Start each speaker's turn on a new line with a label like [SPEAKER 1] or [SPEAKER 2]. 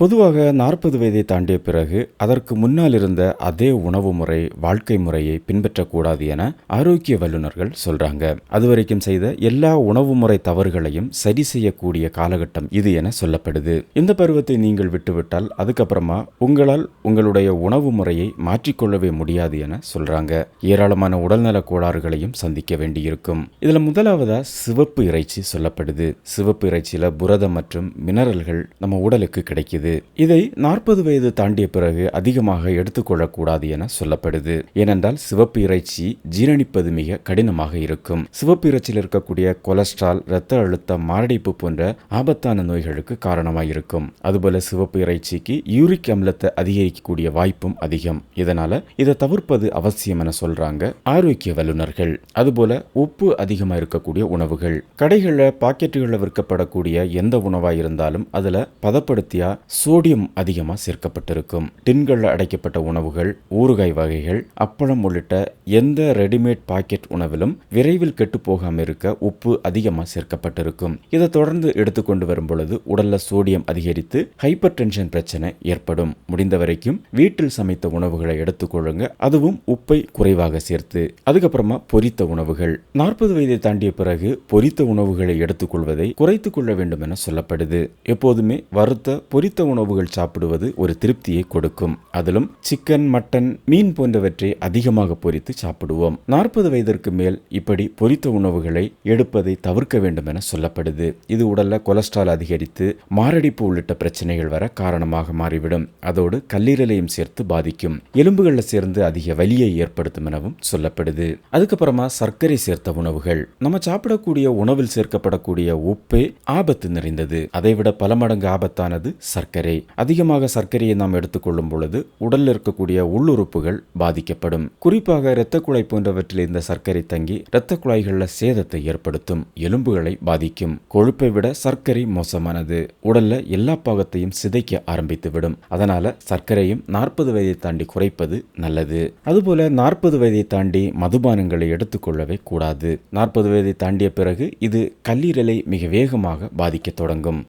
[SPEAKER 1] பொதுவாக நாற்பது வயதை தாண்டிய பிறகு அதற்கு முன்னால் இருந்த அதே உணவு முறை வாழ்க்கை முறையை பின்பற்றக்கூடாது என ஆரோக்கிய வல்லுநர்கள் சொல்றாங்க. அதுவரைக்கும் செய்த எல்லா உணவு முறை தவறுகளையும் சரி செய்யக்கூடிய காலகட்டம் இது என சொல்லப்படுது. இந்த பருவத்தை நீங்கள் விட்டுவிட்டால் அதுக்கப்புறமா உங்களால் உங்களுடைய உணவு முறையை மாற்றிக்கொள்ளவே முடியாது என சொல்றாங்க. ஏராளமான உடல்நல கோளாறுகளையும் சந்திக்க வேண்டியிருக்கும். இதுல முதலாவதா சிவப்பு இறைச்சி சொல்லப்படுது. சிவப்பு இறைச்சியில புரதம் மற்றும் மினரல்கள் நம்ம உடலுக்கு கிடைக்குது. இதை நாற்பது வயது தாண்டிய பிறகு அதிகமாக எடுத்துக்கொள்ளக்கூடாது என சொல்லப்படுது. ஏனென்றால் சிவப்பு இறைச்சி ஜீரணிப்பது மிக கடினமாக இருக்கும். சிவப்பு இறைச்சியில் இருக்கக்கூடிய கொலஸ்ட்ரால் இரத்த அழுத்தம் மாரடைப்பு போன்ற ஆபத்தான நோய்களுக்கு காரணமாக இருக்கும் அதுபோல சிவப்பு இறைச்சிக்கு யூரிக் அமிலத்தை அதிகரிக்கக்கூடிய வாய்ப்பும் அதிகம். இதனால இதை தவிர்ப்பது அவசியம் என சொல்றாங்க ஆரோக்கிய வல்லுநர்கள். அதுபோல உப்பு அதிகமாக இருக்கக்கூடிய உணவுகள். கடைகளில் பாக்கெட்டுகளில் விற்கப்படக்கூடிய எந்த உணவாக இருந்தாலும் அதில் பதப்படுத்தியா சோடியம் அதிகமாக சேர்க்கப்பட்டிருக்கும். டின்களில் அடைக்கப்பட்ட உணவுகள் ஊறுகாய் வகைகள் அப்பளம் உள்ளிட்ட எந்த ரெடிமேட் பாக்கெட் உணவிலும் விரைவில் கெட்டு இருக்க உப்பு அதிகமாக சேர்க்கப்பட்டிருக்கும். இதை தொடர்ந்து எடுத்துக்கொண்டு வரும் பொழுது உடல்ல சோடியம் அதிகரித்து ஹைப்பர் டென்ஷன் பிரச்சனை ஏற்படும். முடிந்த வரைக்கும் வீட்டில் சமைத்த உணவுகளை எடுத்துக்கொள்ளுங்க அதுவும் உப்பை குறைவாக சேர்த்து அதுக்கப்புறமா பொரித்த உணவுகள். நாற்பது வயதை தாண்டிய பிறகு பொரித்த உணவுகளை எடுத்துக்கொள்வதை குறைத்துக் கொள்ள வேண்டும் என சொல்லப்படுது. எப்போதுமே வறுத்த பொரித்த உணவுகள் சாப்பிடுவது ஒரு திருப்தியை கொடுக்கும். அதிலும் சிக்கன் மட்டன் மீன் போன்றவற்றை அதிகமாக பொரித்து சாப்பிடுவோம். நாற்பது வயதிற்கு மேல் இப்படி பொரித்த உணவுகளை எடுப்பதை தவிர்க்க வேண்டும் என சொல்லப்படுது. இது உடல்ல கொலஸ்ட்ரால் அதிகரித்து மாரடைப்பு உள்ளிட்ட பிரச்சனைகள் வர காரணமாக மாறிவிடும். அதோடு கல்லீரலையும் சேர்த்து பாதிக்கும். எலும்புகளில் சேர்ந்து அதிக வலியை ஏற்படுத்தும் எனவும் சொல்லப்படுது. அதுக்கப்புறமா சர்க்கரை சேர்த்த உணவுகள். நம்ம சாப்பிடக்கூடிய உணவில் சேர்க்கப்படக்கூடிய உப்பே ஆபத்து நிறைந்தது. அதைவிட பல மடங்கு ஆபத்தானது சர்க்கரை. அதிகமாக சர்க்கரையை நாம் எடுத்துக்கொள்ளும் பொழுது உடலில் இருக்கக்கூடிய உள்ளுறுப்புகள் பாதிக்கப்படும். குறிப்பாக இரத்த குழாய் போன்றவற்றில் இந்த சர்க்கரை தங்கி இரத்த குழாய்களில் சேதத்தை ஏற்படுத்தும் எலும்புகளை பாதிக்கும். கொழுப்பை விட சர்க்கரை மோசமானது. உடல்ல எல்லா பாகத்தையும் சிதைக்க ஆரம்பித்து விடும் அதனால சர்க்கரையும் நாற்பது வயதை தாண்டி குறைப்பது நல்லது. அதுபோல நாற்பது வயதை தாண்டி மதுபானங்களை எடுத்துக்கொள்ளவே கூடாது. நாற்பது வயதை தாண்டிய பிறகு இது கல்லீரலை மிக வேகமாக பாதிக்க தொடங்கும்.